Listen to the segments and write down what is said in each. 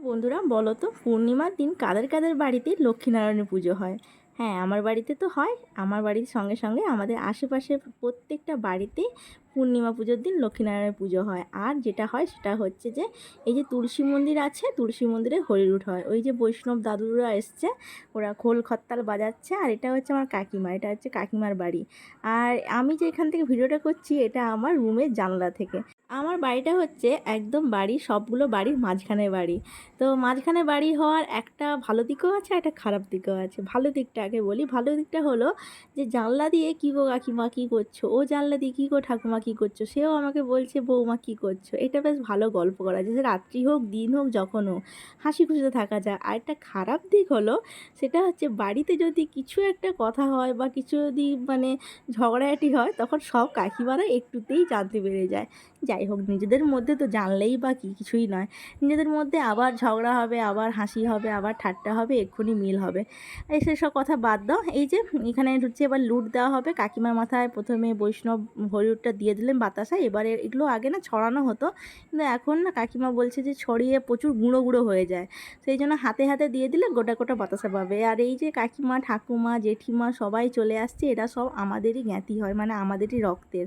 বন্ধুরা, বলো তো, পূর্ণিমার দিন কাদের কাদের বাড়িতে লক্ষ্মীনারায়ণের পুজো হয়? হ্যাঁ আমার বাড়িতে তো হয়। আমার বাড়ির সঙ্গে সঙ্গে আমাদের আশেপাশে প্রত্যেকটা বাড়িতে পূর্ণিমা পুজোর দিন লক্ষ্মীনারায়ণের পুজো হয়। আর যেটা হয় সেটা হচ্ছে যে, এই যে তুলসী মন্দির আছে, তুলসী মন্দিরে হরিরুট হয়। ওই যে বৈষ্ণব দাদুরা এসছে, ওরা খোল খত্তাল বাজাচ্ছে, আর এটা হচ্ছে আমার কাকিমা, এটা হচ্ছে কাকিমার বাড়ি। আর আমি যে এখান থেকে ভিডিওটা করছি, এটা আমার রুমের জানলা থেকে। আমার বাড়িটা হচ্ছে একদম বাড়ি, সবগুলো বাড়ির মাঝখানে বাড়ি। তো মাঝখানে বাড়ি হওয়ার একটা ভালো দিকও আছে, একটা খারাপ দিকও আছে। ভালো দিকটা আগে বলি, ভালো দিকটা হলো যে জানলা দিয়ে কী গো কাকিমা, কী করছ? ও জানলা দিয়ে কী গো ঠাকুমা কী করছ? সেও আমাকে বলছে, বৌমা, কী করছ? এটা বেশ ভালো গল্প করা যায়। রাত্রি হোক, দিন হোক, যখন হোক, হাসি খুশিতে থাকা যায়। আর একটা খারাপ দিক হলো, সেটা হচ্ছে বাড়িতে যদি কিছু একটা কথা হয় বা কিছু যদি মানে ঝগড়াঝাটি হয়, তখন সব কাকিমারা একটুতেই জানতে পেরে যায়। যাই হোক, নিজেদের মধ্যে তো জানলেই বা কী, কিছুই নয়। নিজেদের মধ্যে আবার ঝগড়া হবে, আবার হাসি হবে, আবার ঠাট্টা হবে, এক্ষুনি মিল হবে। সেসব কথা বাদ দাও। এই যে, এখানে হচ্ছে এবার লুট দেওয়া হবে। কাকিমার মাথায় প্রথমে বৈষ্ণব হরিউটটা দিয়ে দিলেন বাতাসায় এবারে এগুলো আগে না ছড়ানো হতো। কিন্তু এখন না কাকিমা বলছে যে ছড়িয়ে প্রচুর গুঁড়ো গুঁড়ো হয়ে যায়। সেই জন্য হাতে হাতে দিয়ে দিলে গোটা গোটা বাতাসা পাবে। আর এই যে কাকিমা, ঠাকুমা, জেঠিমা সবাই চলে আসছে, এরা সব আমাদেরই জ্ঞাতি হয় মানে আমাদেরই রক্তের।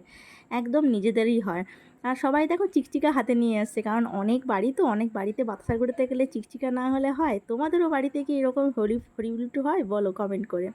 একদম নিজেদেরই হয়। আর সবাই দেখো চিকচিকা হাতে নিয়ে আসছে, কারণ অনেক বাড়ি তো, অনেক বাড়িতে বাতাসা ঘুরতে গেলে চিকচিকা না হলে হয়। তোমাদেরও বাড়িতে কি এরকম হরি হরিবুলটু হয়? বলো কমেন্ট করে।